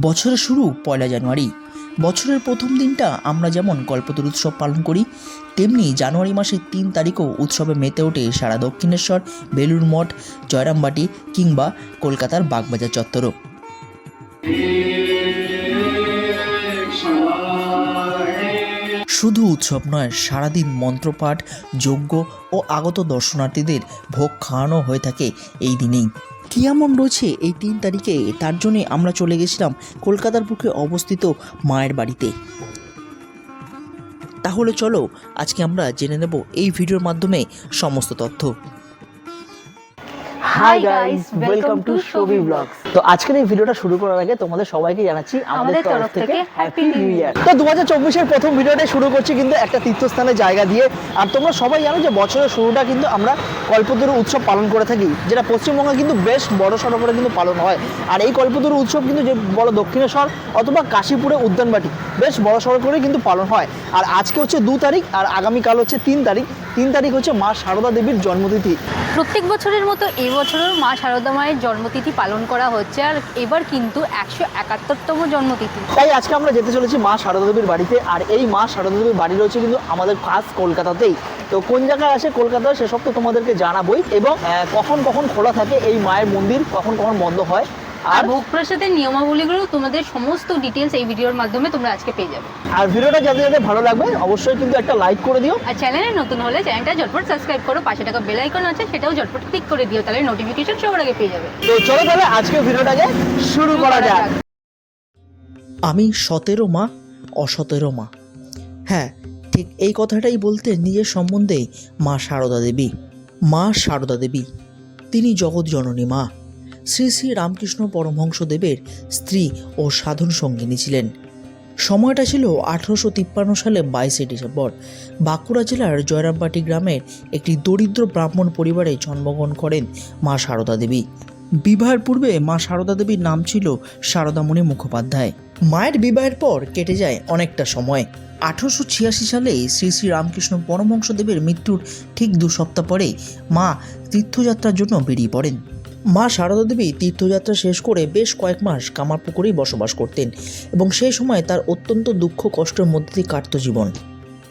বছরের শুরু পয়লা জানুয়ারি। বছরের প্রথম দিনটা আমরা যেমন কল্পতরু উৎসব পালন করি, তেমনি জানুয়ারি মাসের তিন তারিখও উৎসবে মেতে ওঠে সারা দক্ষিণেশ্বর বেলুর মঠ, জয়রামবাটি কিংবা কলকাতার বাগবাজার চত্বরও। শুধু উৎসব নয়, সারাদিন মন্ত্রপাঠ, যজ্ঞ ও আগত দর্শনার্থীদের ভোগ খাওয়ানো হয়ে থাকে এই দিনেই। কী এমন রয়েছে এই তিন তারিখে, তার জন্যে আমরা চলে গেছিলাম কলকাতার বুকে অবস্থিত মায়ের বাড়িতে। তাহলে চলো, আজকে আমরা জেনে নেব এই ভিডিওর মাধ্যমে সমস্ত তথ্য। Hi guys welcome to Shobhi blogs তো আজকের এই ভিডিওটা শুরু করার আগে তোমাদের সবাইকে জানাচ্ছি আমাদের তরফ থেকে হ্যাপি নিউ ইয়ার তো দু হাজার চব্বিশের প্রথম ভিডিওটা শুরু করছি কিন্তু একটা তীর্থস্থানের জায়গা দিয়ে। আর তোমরা সবাই জানো যে বছরের শুরুটা কিন্তু আমরা কল্পতরু উৎসব পালন করে থাকি যেটা পশ্চিমবঙ্গে কিন্তু বেশ বড় সড়ো করে কিন্তু পালন হয়। আর এই কল্পতরু উৎসব কিন্তু যে বড় দক্ষিণেশ্বর অথবা কাশীপুরে উদ্যানবাটি বেশ বড় সড়ো করে কিন্তু পালন হয়। আর আজকে হচ্ছে দু তারিখ আর আগামীকাল হচ্ছে তিন তারিখ। তিন তারিখ হচ্ছে মা সারদা দেবীর জন্মতিথি। প্রত্যেক বছরের মতো এই বছরের মা শারদা মায়ের জন্মতিথি পালন করা হচ্ছে আর এবার কিন্তু একশো একাত্তরতম জন্মতিথি। তাই আজকে আমরা যেতে চলেছি মা সারদা দেবীর বাড়িতে আর এই মা সারদা দেবীর বাড়ি রয়েছে কিন্তু আমাদের ফার্স্ট কলকাতাতেই। তো কোন জায়গায় আসে কলকাতায় সেসব তো তোমাদেরকে জানাবোই এবং আহ, কখন কখন খোলা থাকে এই মায়ের মন্দির কখন কখন বন্ধ হয় আর ভোগ প্রসাদের নিয়মাবলীগুলো তোমাদের সমস্ত ডিটেলস এই ভিডিওর মাধ্যমে তোমরা আজকে পেয়ে যাবে। আর ভিডিওটা যাদের যাদের ভালো লাগবে অবশ্যই কিন্তু একটা লাইক করে দিও। আর চ্যানেলে নতুন হলে চ্যানেলটা ঝটপট সাবস্ক্রাইব করো পাশে টাকা বেল আইকন আছে সেটাও ঝটপট ক্লিক করে দিও তাহলে নোটিফিকেশন সবার আগে পেয়ে যাবে। তো চলো তাহলে আজকে ভিডিওটাকে শুরু করা যাক। আমি সতেরো মা অসতেরো মা। হ্যাঁ ঠিক এই কথাটাই বলতে নিজের সম্বন্ধে মা সারদা দেবী। মা সারদা দেবী। তিনি জগৎ জননী মা। শ্রী শ্রী রামকৃষ্ণ পরমহংসদেবের স্ত্রী ও সাধন সঙ্গিনী ছিলেন। সময়টা ছিল আঠারোশো তিপ্পান্ন সালে বাইশে ডিসেম্বর। বাঁকুড়া জেলার জয়রামবাটি গ্রামের একটি দরিদ্র ব্রাহ্মণ পরিবারে জন্মগ্রহণ করেন মা সারদা দেবী। বিবাহের পূর্বে মা সারদা দেবীর নাম ছিল সারদামণি মুখোপাধ্যায়। মায়ের বিবাহের পর কেটে যায় অনেকটা সময়। আঠারোশো ছিয়াশি সালে শ্রী শ্রী রামকৃষ্ণ পরমহংসদেবের মৃত্যুর ঠিক দু সপ্তাহ পরে মা তীর্থযাত্রার জন্য বেরিয়ে পড়েন। মা সারদা দেবী তীর্থযাত্রা শেষ করে বেশ কয়েক মাস কামারপুকুরেই বসবাস করতেন এবং সেই সময় তার অত্যন্ত দুঃখ কষ্টের মধ্যে দিয়ে কাটত জীবন।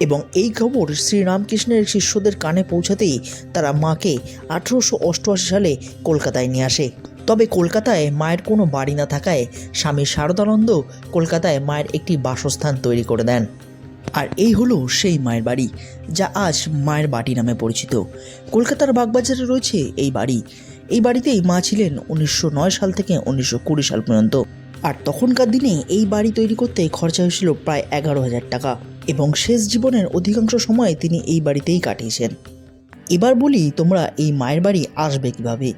এবং এই খবর শ্রীরামকৃষ্ণের শিষ্যদের কানে পৌঁছাতেই তারা মাকে আঠেরোশো অষ্টআশি সালে কলকাতায় নিয়ে আসে। তবে কলকাতায় মায়ের কোনো বাড়ি না থাকায় স্বামী শারদানন্দ কলকাতায় মায়ের একটি বাসস্থান তৈরি করে দেন। আর এই হলো সেই মায়ের বাড়ি, যা আজ মায়ের বাড়ি নামে পরিচিত। কলকাতার বাগবাজারে রয়েছে এই বাড়ি। এই বাড়িতেই মা ছিলেন উনিশশো নয় সাল থেকে উনিশশো কুড়ি সাল পর্যন্ত। আর তখনকার দিনে এই বাড়ি তৈরি করতে খরচা হয়েছিল প্রায় এগারো হাজার টাকা এবং শেষ জীবনের অধিকাংশ সময় তিনি এই বাড়িতেই কাটিয়েছেন। এবার বলি তোমরা এই মায়ের বাড়ি আসবে কীভাবে?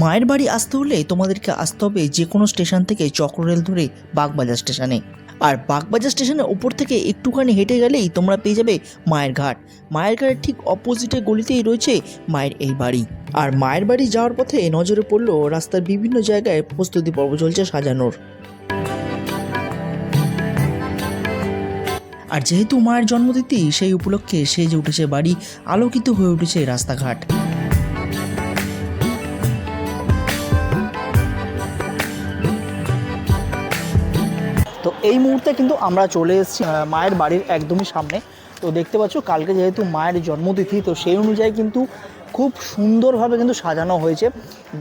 মায়ের বাড়ি আসতে হলে তোমাদেরকে আসতে হবে যে কোনো স্টেশন থেকে চক্ররেল ধরে বাগবাজার স্টেশনে। আর বাগবাজার স্টেশনের ওপর থেকে একটুখানি হেঁটে গেলেই তোমরা পেয়ে যাবে মায়ের ঘাট। মায়ের ঘাটের ঠিক অপোজিটের গলিতেই রয়েছে মায়ের এই বাড়ি। আর মায়ের বাড়ি যাওয়ার পথে নজরে পড়ল রাস্তার বিভিন্ন জায়গায় প্রস্তুতি পর্ব চলছে সাজানোর। আর যেহেতু মায়ের জন্মতিথি, সেই উপলক্ষে সেজে উঠেছে বাড়ি, আলোকিত হয়ে উঠেছে রাস্তাঘাট। তো এই মুহূর্তে কিন্তু আমরা চলে এসেছি মায়ের বাড়ির একদমই সামনে। তো দেখতে পাচ্ছ, কালকে যেহেতু মায়ের জন্মতিথি, তো সেই অনুযায়ী কিন্তু খুব সুন্দরভাবে কিন্তু সাজানো হয়েছে।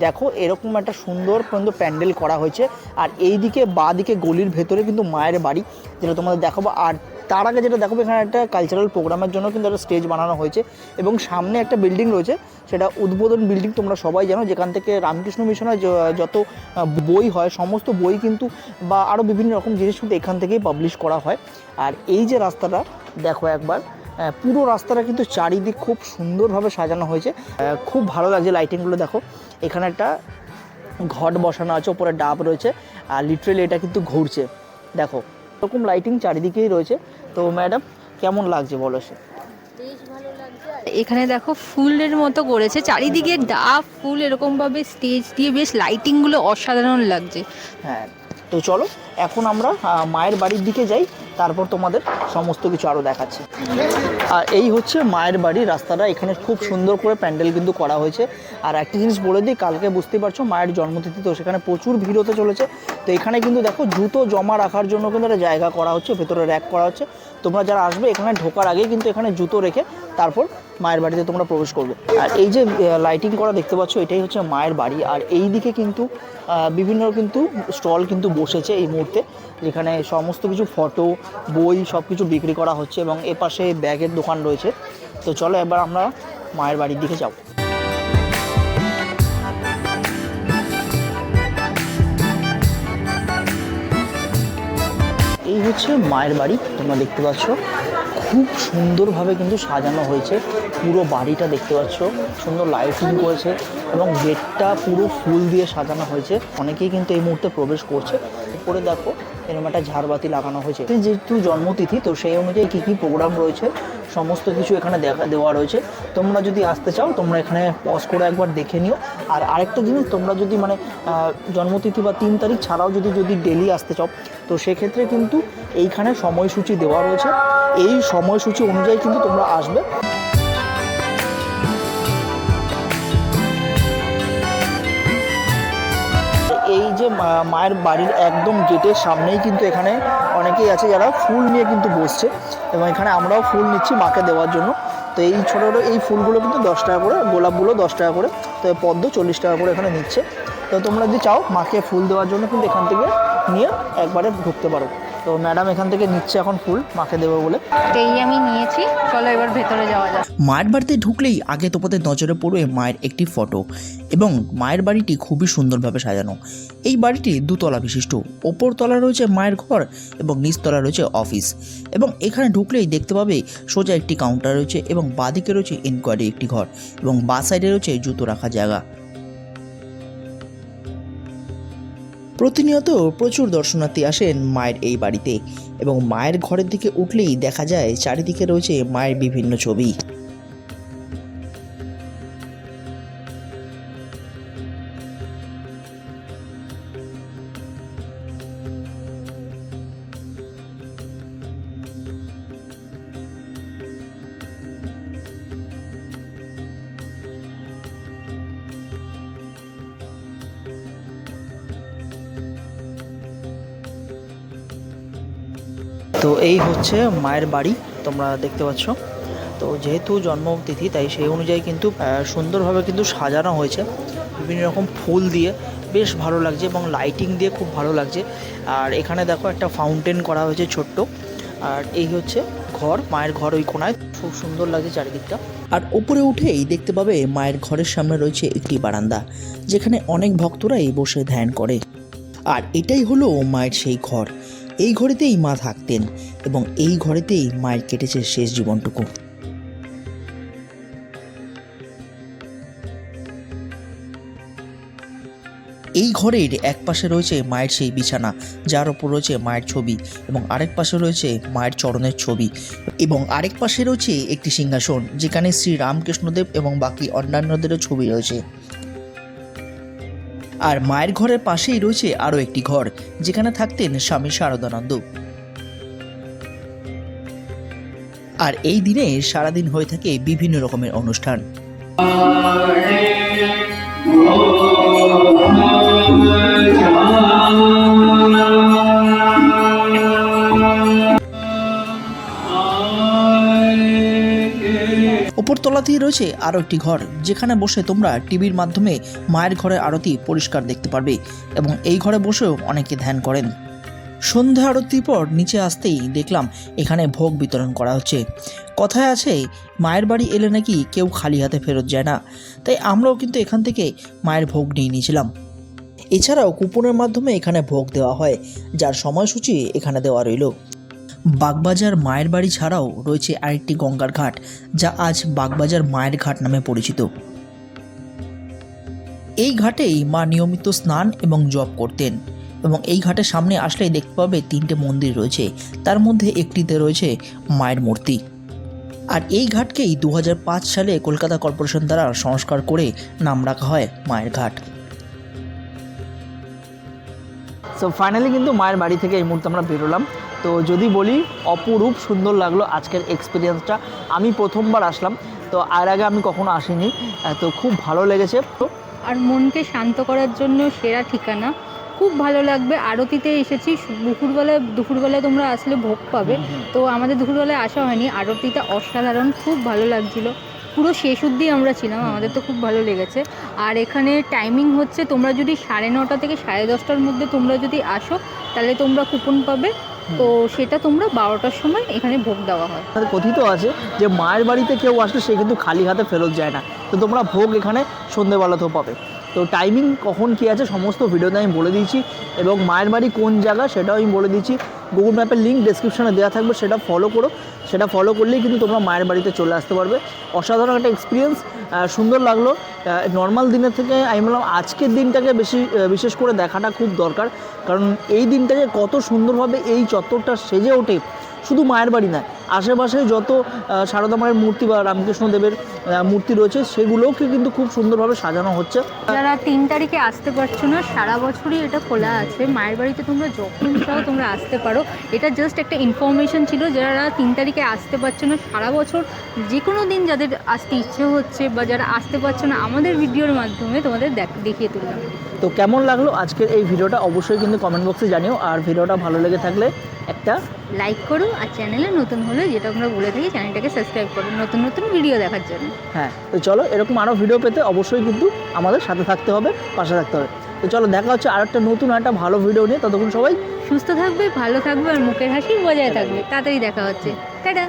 দেখো, এরকম একটা সুন্দর পর্যন্ত প্যান্ডেল করা হয়েছে। আর এই দিকে বা দিকে গলির ভেতরে কিন্তু মায়ের বাড়ি, যেটা তোমাদের দেখাবো। আর তার আগে যেটা দেখো এখানে একটা কালচারাল প্রোগ্রামের জন্য কিন্তু একটা স্টেজ বানানো হয়েছে এবং সামনে একটা বিল্ডিং রয়েছে, সেটা উদ্বোধন বিল্ডিং তোমরা সবাই জানো, যেখান থেকে রামকৃষ্ণ মিশনের যত বই হয়, সমস্ত বই কিন্তু, বা আরও বিভিন্ন রকম জিনিস কিন্তু এখান থেকেই পাবলিশ করা হয়। আর এই যে রাস্তাটা, দেখো একবার পুরো রাস্তাটা কিন্তু চারিদিক খুব সুন্দরভাবে সাজানো হয়েছে। খুব ভালো লাগছে লাইটিংগুলো দেখো। এখানে একটা ঘট বসানো আছে, ওপরে ডাব রয়েছে, আর লিটারেলি এটা কিন্তু ঘুরছে। দেখো এরকম লাইটিং চারিদিকেই রয়েছে। তো ম্যাডাম কেমন লাগছে বলো সে? এখানে দেখো ফুলের মতো করেছে চারিদিকে ডাব ফুল এরকমভাবে স্টেজ দিয়ে বেশ লাইটিংগুলো অসাধারণ লাগছে। হ্যাঁ তো চলো, এখন আমরা মায়ের বাড়ির দিকে যাই, তারপর তোমাদের সমস্ত কিছু আরও দেখাচ্ছি। আর এই হচ্ছে মায়ের বাড়ি, রাস্তাটা এখানে খুব সুন্দর করে প্যান্ডেল কিন্তু করা হয়েছে। আর একটা জিনিস বলে দিই, কালকে বুঝতেই পারছ, মায়ের জন্মতিথি তো সেখানে প্রচুর ভিড় হতে চলেছে। তো এখানে কিন্তু দেখো, জুতো জমা রাখার জন্য কিন্তু একটা জায়গা করা হচ্ছে, ভেতরে র্যাক করা হচ্ছে। তোমরা যারা আসবে, এখানে ঢোকার আগে কিন্তু এখানে জুতো রেখে তারপর মায়ের বাড়িতে তোমরা প্রবেশ করবে। আর এই যে লাইটিং করা দেখতে পাচ্ছ, এটাই হচ্ছে মায়ের বাড়ি। আর এই দিকে কিন্তু বিভিন্ন কিন্তু স্টল কিন্তু বসেছে এই মুহূর্তে, যেখানে সমস্ত কিছু ফটো, বই সব কিছু বিক্রি করা হচ্ছে এবং এ পাশে ব্যাগের দোকান রয়েছে। তো চলো এবার আমরা মায়ের বাড়ির দিকে যাব। হচ্ছে মায়ের বাড়ি, তোমরা দেখতে পাচ্ছ। খুব সুন্দরভাবে কিন্তু সাজানো হয়েছে। পুরো বাড়িটা দেখতে পাচ্ছ। সুন্দর লাইটিং করেছে এবং গেটটা পুরো ফুল দিয়ে সাজানো হয়েছে। অনেকেই কিন্তু এই মুহূর্তে প্রবেশ করছে। উপরে দেখো, এরকম একটা ঝাড়বাতি লাগানো হয়েছে। যেহেতু জন্মতিথি, তো সেই অনুযায়ী কী কী প্রোগ্রাম রয়েছে সমস্ত কিছু এখানে দেখা দেওয়া রয়েছে। তোমরা যদি আসতে চাও, তোমরা এখানে পজ করে একবার দেখে নিও। আর আরেকটা জিনিস, তোমরা যদি মানে জন্মতিথি বা তিন তারিখ ছাড়াও যদি যদি ডেলি আসতে চাও, তো সেক্ষেত্রে কিন্তু এইখানে সময়সূচি দেওয়া রয়েছে। এই সময়সূচি অনুযায়ী কিন্তু তোমরা আসবে। এই যে মায়ের বাড়ির একদম গেটের সামনেই কিন্তু এখানে অনেকেই আছে যারা ফুল নিয়ে কিন্তু বসছে এবং এখানে আমরাও ফুল নিচ্ছি মাকে দেওয়ার জন্য। তো এই ছোটো ছোটো এই ফুলগুলো কিন্তু দশ টাকা করে, গোলাপগুলো দশ টাকা করে, তো পদ্ম চল্লিশ টাকা করে এখানে নিচ্ছে। তো তোমরা যদি চাও মাকে ফুল দেওয়ার জন্য কিন্তু এখান থেকে নিয়ে একবারে ঢুকতে পারো। তো ম্যাডাম এখান থেকে নিচ্ছে এখন ফুল মাকে দেবো বলে। এই আমি নিয়েছি চলো এবার ভেতরে যাওয়া যাক। মায়ের বাড়িতে ঢুকলেই আগে তোমাদের নজরে পড়বে মায়ের একটি ফটো এবং মায়ের বাড়িটি খুবই সুন্দরভাবে সাজানো। এই বাড়িটি দুতলা বিশিষ্ট ওপর তলা রয়েছে মায়ের ঘর এবং নিচতলা রয়েছে অফিস। এবং এখানে ঢুকলেই দেখতে পাবে সোজা একটি কাউন্টার রয়েছে এবং বাঁদিকে রয়েছে ইনকোয়ারি একটি ঘর এবং বা সাইডে রয়েছে জুতো রাখা জায়গা। প্রতিনিয়ত প্রচুর দর্শনার্থী আসেন মায়ের এই বাড়িতে এবং মায়ের ঘরের দিকে উঠলেই দেখা যায়, চারিদিকে রয়েছে মায়ের বিভিন্ন ছবি। তো এই হচ্ছে মায়ের বাড়ি, তোমরা দেখতে পাচ্ছ। তো যেহেতু জন্মতিথি, তাই সেই অনুযায়ী কিন্তু সুন্দরভাবে কিন্তু সাজানো হয়েছে। বিভিন্ন রকম ফুল দিয়ে বেশ ভালো লাগছে এবং লাইটিং দিয়ে খুব ভালো লাগছে। আর এখানে দেখো একটা ফাউন্টেন করা হয়েছে ছোট্ট। আর এই হচ্ছে ঘর, মায়ের ঘর ওই কোনায়। খুব সুন্দর লাগছে চারিদিকটা। আর উপরে উঠেই দেখতে পাবে মায়ের ঘরের সামনে রয়েছে একটি বারান্দা, যেখানে অনেক ভক্তরাই বসে ধ্যান করে। আর এটাই হলো মায়ের সেই ঘর। এই ঘরেতেই মা থাকতেন এবং এই ঘরেতেই মায়ের কেটেছে শেষ জীবনটুকু। এই ঘরের এক পাশে রয়েছে মায়ের সেই বিছানা, যার ওপর রয়েছে মায়ের ছবি এবং আরেক পাশে রয়েছে মায়ের চরণের ছবি এবং আরেক পাশে রয়েছে একটি সিংহাসন, যেখানে শ্রী রামকৃষ্ণদেব এবং বাকি অন্যান্যদেরও ছবি রয়েছে। আর মায়ের ঘরের পাশেই রয়েছে আরও একটি ঘর, যেখানে থাকতেন স্বামী শারদানন্দ। আর এই দিনে সারাদিন হয়ে থাকে বিভিন্ন রকমের অনুষ্ঠান। ওপর তলাতেই রয়েছে আরও একটি ঘর, যেখানে বসে তোমরা টিভির মাধ্যমে মায়ের ঘরের আরতি পরিষ্কার দেখতে পারবে এবং এই ঘরে বসেও অনেকে ধ্যান করেন। সন্ধ্যা আরতির পর নিচে আসতেই দেখলাম এখানে ভোগ বিতরণ করা হচ্ছে। কথায় আছে, মায়ের বাড়ি এলে নাকি কেউ খালি হাতে ফেরত যায় না, তাই আমরাও কিন্তু এখান থেকে মায়ের ভোগ নিয়ে নিয়েছিলাম। এছাড়াও কুপনের মাধ্যমে এখানে ভোগ দেওয়া হয়, যার সময়সূচি এখানে দেওয়া রইল। বাগবাজার মায়ের বাড়ি ছাড়াও রয়েছে আরেকটি গঙ্গার ঘাট, যা আজ বাগবাজার মায়ের ঘাট নামে পরিচিত। এই ঘাটেই মা নিয়মিত স্নান এবং জপ করতেন এবং এই ঘাটের সামনে আসলেই দেখতে পাবে তিনটে মন্দির রয়েছে, তার মধ্যে একটিতে রয়েছে মায়ের মূর্তি। আর এই ঘাটকেই দু হাজার পাঁচ সালে কলকাতা কর্পোরেশন দ্বারা সংস্কার করে নাম রাখা হয় মায়ের ঘাট। সো ফাইনালি কিন্তু মায়ের বাড়ি থেকে এই মুহূর্তে আমরা বেরোলাম। তো যদি বলি অপরূপ সুন্দর লাগল আজকের এক্সপিরিয়েন্সটা আমি প্রথমবার আসলাম তো আর আগে আমি কখনো আসিনি তো খুব ভালো লেগেছে। তো আর মনকে শান্ত করার জন্য সেরা ঠিকানা। খুব ভালো লাগবে আরতিতে এসেছি দুপুরবেলায় দুপুরবেলায় তোমরা আসলে ভোগ পাবে। তো আমাদের দুপুরবেলায় আসা হয়নি আরতিটা অসাধারণ খুব ভালো লাগছিল। পুরো শেষ অবধি আমরা ছিলাম আমাদের তো খুব ভালো লেগেছে। আর এখানে টাইমিং হচ্ছে তোমরা যদি সাড়ে নটা থেকে সাড়ে দশটার মধ্যে তোমরা যদি আসো তাহলে তোমরা কুপন পাবে। তো সেটা তোমরা বারোটার সময় এখানে ভোগ দেওয়া হয়। কথিত আছে যে মায়ের বাড়িতে কেউ আসলে সে কিন্তু খালি হাতে ফেরত যায় না। তো তোমরা ভোগ এখানে সন্ধেবেলাতেও পাবে। তো টাইমিং কখন কী আছে সমস্ত ভিডিওতে আমি বলে দিয়েছি এবং মায়ের বাড়ি কোন জায়গা সেটাও আমি বলে দিয়েছি। গুগল ম্যাপের লিঙ্ক ডেসক্রিপশনে দেওয়া থাকবে, সেটা ফলো করো। সেটা ফলো করলেই কিন্তু তোমরা মায়ের বাড়িতে চলে আসতে পারবে। অসাধারণ একটা এক্সপিরিয়েন্স সুন্দর লাগল। নর্মাল দিনের থেকে আমি বললাম আজকের দিনটাকে বেশি বিশেষ করে দেখাটা খুব দরকার। কারণ এই দিনটাকে কত সুন্দরভাবে এই চত্বরটা সেজে ওঠে শুধু মায়ের বাড়ি নয় আশেপাশে যত সারদা মায়ের মূর্তি বা রামকৃষ্ণদেবের মূর্তি রয়েছে সেগুলোকে কিন্তু খুব সুন্দরভাবে সাজানো হচ্ছে। যারা তিন তারিখে আসতে পারছ না সারা বছরই এটা খোলা আছে। মায়ের বাড়িতে তোমরা যখন চাও তোমরা আসতে পারো। এটা জাস্ট একটা ইনফরমেশন ছিল যারা তিন তারিখে আসতে পারছ না সারা বছর যে কোনো দিন যাদের আসতে ইচ্ছে হচ্ছে বা যারা আসতে পারছ না আমাদের ভিডিওর মাধ্যমে তোমাদের দেখ- দেখিয়ে তুললাম। তো কেমন লাগল আজকের এই ভিডিওটা? অবশ্যই কিন্তু কমেন্ট বক্সে জানিও। আর ভিডিওটা ভালো লেগে থাকলে একটা লাইক করো আর চ্যানেলে নতুন হলে যেটা আমরা বলে থাকি চ্যানেলটাকে সাবস্ক্রাইব করো নতুন নতুন ভিডিও দেখার জন্য। হ্যাঁ তো চলো এরকম আরও ভিডিও পেতে অবশ্যই কিন্তু আমাদের সাথে থাকতে হবে পাশে থাকতে হবে। তো চলো দেখা হচ্ছে আর একটা নতুন একটা ভালো ভিডিও নিয়ে। ততক্ষণ সবাই সুস্থ থাকবে ভালো থাকবে আর মুখের হাসি বজায় থাকবে। তাড়াতাড়ি দেখা হচ্ছে। টাটা!